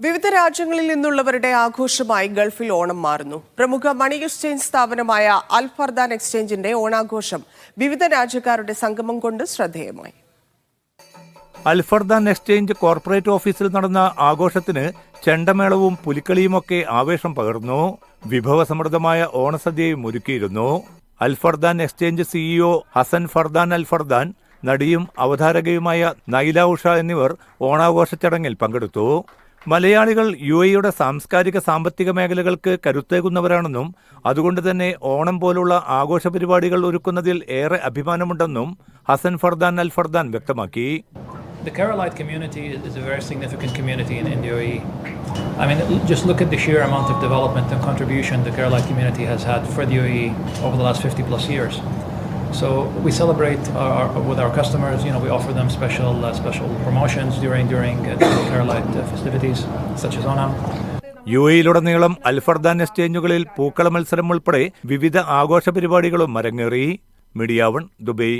വിവിധ രാജ്യങ്ങളിൽ നിന്നുള്ളവരുടെ ആഘോഷമായി ഗൾഫിൽ ഓണം മാറുന്നു. പ്രമുഖ മണി എക്സ്ചേഞ്ച് സ്ഥാപനമായ അൽഫർദാൻ എക്സ്ചേഞ്ചിന്റെ ഓണാഘോഷം വിവിധ രാജ്യക്കാരുടെ സംഗമം കൊണ്ട് ശ്രദ്ധേയമായി. അൽഫർദാൻ എക്സ്ചേഞ്ച് കോർപ്പറേറ്റ് ഓഫീസിൽ നടന്ന ആഘോഷത്തിന് ചെണ്ടമേളവും പുലിക്കളിയുമൊക്കെ ആവേശം പകർന്നു. വിഭവസമൃദ്ധമായ ഓണസദ്യയും ഒരുക്കിയിരുന്നു. Al Fardan exchange CEO Hasan Fardan Al Fardan നടിയും അവതാരകയുമായ നൈല ഉഷ എന്നിവർ ഓണാഘോഷ ചടങ്ങിൽ പങ്കെടുത്തു. മലയാളികൾ യു എയുടെ സാംസ്കാരിക സാമ്പത്തിക മേഖലകൾക്ക് കരുത്തേകുന്നവരാണെന്നും അതുകൊണ്ട് തന്നെ ഓണം പോലുള്ള ആഘോഷ പരിപാടികൾ ഒരുക്കുന്നതിൽ ഏറെ അഭിമാനമുണ്ടെന്നും ഹസൻ ഫർദാൻ അൽ ഫർദാൻ വ്യക്തമാക്കി The Keralite community is a very significant community in, in UAE. I mean, just look at the sheer amount of development and contribution the Keralite community has had for the UAE over the last 50 plus years. So we celebrate our, our, with our customers. You know, we offer them special uh, special promotions during during uh, Keralite uh, festivities, such as Onam. യു എയിലുടനീളം അൽഫർദാൻ എക്സ്ചേഞ്ചുകളിൽ പൂക്കള മത്സരം ഉൾപ്പെടെ വിവിധ ആഘോഷ പരിപാടികളും അരങ്ങേറി മീഡിയ ദുബൈ